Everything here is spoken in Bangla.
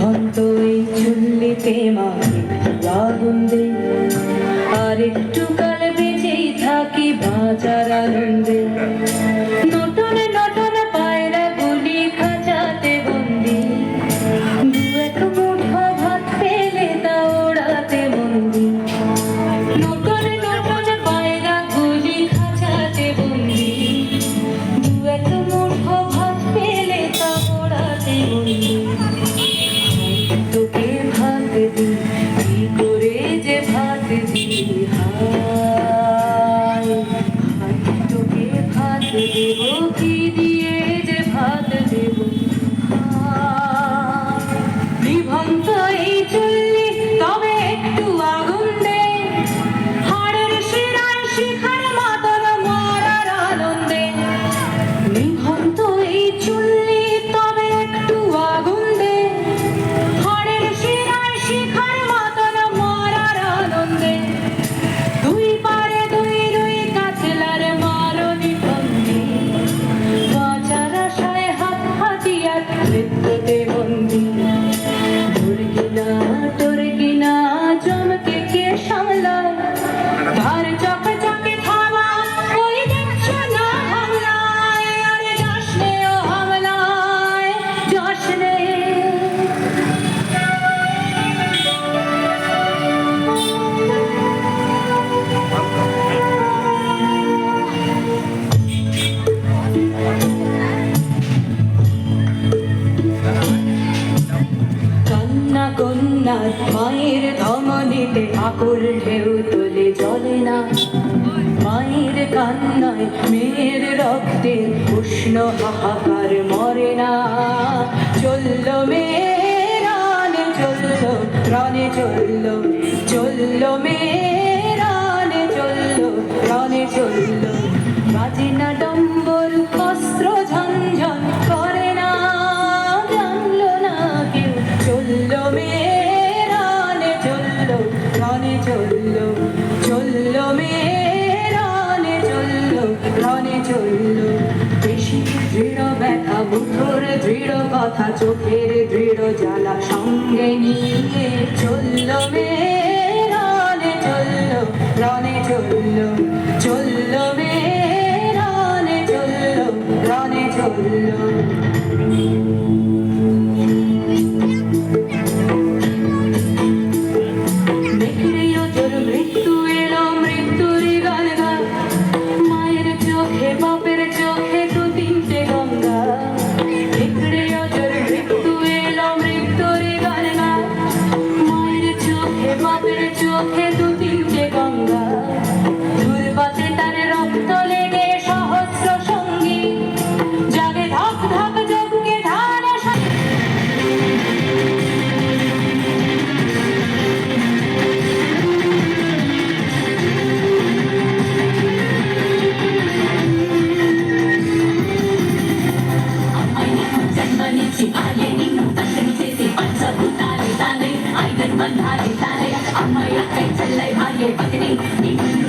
ঘন্ট এই চুল্লিতে মাকে আর একটু কাল বেঁচেই থাকি বাঁচার আনন্দে। নটনে নটনে পায়রা গুলি খাঁচাতে বন্দি। দু এক ভাত পেলে তা বন্দি। নটনে নটনে পায়রা গুলি খাঁচাতে বন্দি। দু ভাত পেলে তা Okay. মায়ের ধমনীতে আকুল ঢেউ তোলে জলে না। মায়ের কান্নায় মেয়ের রক্তে উষ্ণ হাহাকার মরে না। চলল মেয়ে রানে চলল রানে চলল চলল মেয়ে রানে চলল রানে চলল। বাজে না চলল চলল মেরানে চলল, রানে চলল। বেশি দৃঢ় ব্যথা বুধর দৃঢ় কথা, চোখের দৃঢ় জ্বালা সঙ্গে নিয়ে চলল মেরানে চলল, রানে চলল। চলল মেরানে চলল, রানে চলল। 夜風に。